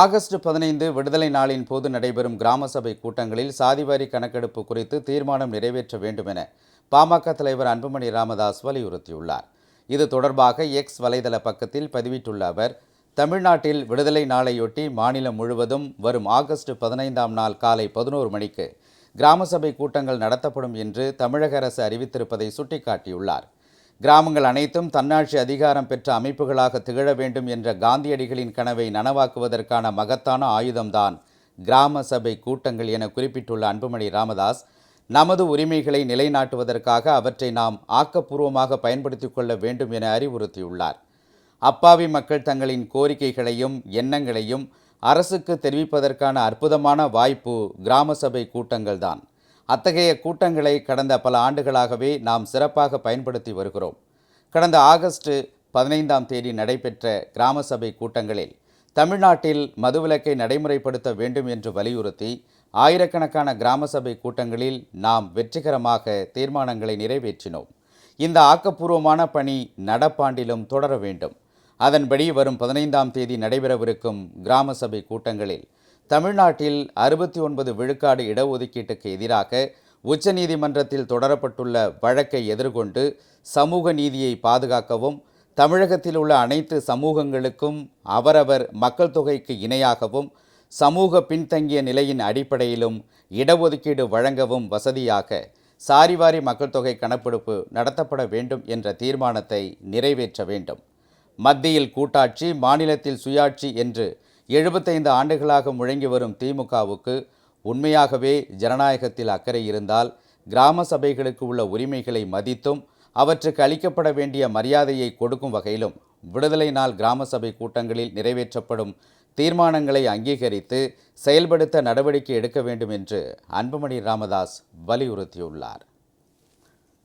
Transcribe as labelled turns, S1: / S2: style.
S1: August பதினைந்து விடுதலை நாளின் போது நடைபெறும் கிராம சபை கூட்டங்களில் சாதிவாரி கணக்கெடுப்பு குறித்து தீர்மானம் நிறைவேற்ற வேண்டும் என பாமக தலைவர் அன்புமணி ராமதாஸ் வலியுறுத்தியுள்ளார். இது தொடர்பாக எக்ஸ் வலைதள பக்கத்தில் பதிவிட்டுள்ள அவர் தமிழ்நாட்டில் விடுதலை நாளையொட்டி மாநிலம் முழுவதும் வரும் ஆகஸ்ட் பதினைந்தாம் நாள் காலை பதினோரு மணிக்கு கிராம சபை கூட்டங்கள் நடத்தப்படும் என்று தமிழக அரசு அறிவித்திருப்பதை சுட்டிக்காட்டியுள்ளார். கிராமங்கள் அனைத்தும் தன்னாட்சி அதிகாரம் பெற்ற அமைப்புகளாக திகழ வேண்டும் என்ற காந்தியடிகளின் கனவை நனவாக்குவதற்கான மகத்தான ஆயுதம்தான் கிராம சபை கூட்டங்கள் என குறிப்பிட்டுள்ள அன்புமணி ராமதாஸ் நமது உரிமைகளை நிலைநாட்டுவதற்காக அவற்றை நாம் ஆக்கப்பூர்வமாக பயன்படுத்திக் கொள்ள வேண்டும் என அறிவுறுத்தியுள்ளார். அப்பாவி மக்கள் தங்களின் கோரிக்கைகளையும் எண்ணங்களையும் அரசுக்கு தெரிவிப்பதற்கான அற்புதமான வாய்ப்பு கிராம சபை கூட்டங்கள்தான். அத்தகைய கூட்டங்களை கடந்த பல ஆண்டுகளாகவே நாம் சிறப்பாக பயன்படுத்தி வருகிறோம். கடந்த ஆகஸ்ட் பதினைந்தாம் தேதி நடைபெற்ற கிராம சபை கூட்டங்களில் தமிழ்நாட்டில் மதுவிலக்கை நடைமுறைப்படுத்த வேண்டும் என்று வலியுறுத்தி ஆயிரக்கணக்கான கிராம சபை கூட்டங்களில் நாம் வெற்றிகரமாக தீர்மானங்களை நிறைவேற்றினோம். இந்த ஆக்கப்பூர்வமான பணி நடப்பாண்டிலும் தொடர வேண்டும். அதன்படி வரும் பதினைந்தாம் தேதி நடைபெறவிருக்கும் கிராம சபை கூட்டங்களில் தமிழ்நாட்டில் அறுபத்தி ஒன்பது விழுக்காடு இடஒதுக்கீட்டுக்கு எதிராக உச்சநீதிமன்றத்தில் தொடரப்பட்டுள்ள வழக்கை எதிர்கொண்டு சமூக நீதியை பாதுகாக்கவும் தமிழகத்தில் உள்ள அனைத்து சமூகங்களுக்கும் அவரவர் மக்கள் தொகைக்கு இணையாகவும் சமூக பின்தங்கிய நிலையின் அடிப்படையிலும் இடஒதுக்கீடு வழங்கவும் வசதியாக சாரிவாரி மக்கள் தொகை கணக்கெடுப்பு நடத்தப்பட வேண்டும் என்ற தீர்மானத்தை நிறைவேற்ற வேண்டும். மத்தியில் கூட்டாட்சி மாநிலத்தில் சுயாட்சி என்று எழுபத்தைந்து ஆண்டுகளாக முழங்கி வரும் திமுகவுக்கு உண்மையாகவே ஜனநாயகத்தில் அக்கறை இருந்தால் கிராம சபைகளுக்கு உள்ள உரிமைகளை மதித்தும் அவற்றுக்கு அளிக்கப்பட வேண்டிய மரியாதையை கொடுக்கும் வகையிலும் விடுதலை நாள் கிராம சபை கூட்டங்களில் நிறைவேற்றப்படும் தீர்மானங்களை அங்கீகரித்து செயல்படுத்த நடவடிக்கை எடுக்க வேண்டும் என்று அன்புமணி ராமதாஸ் வலியுறுத்தியுள்ளார்.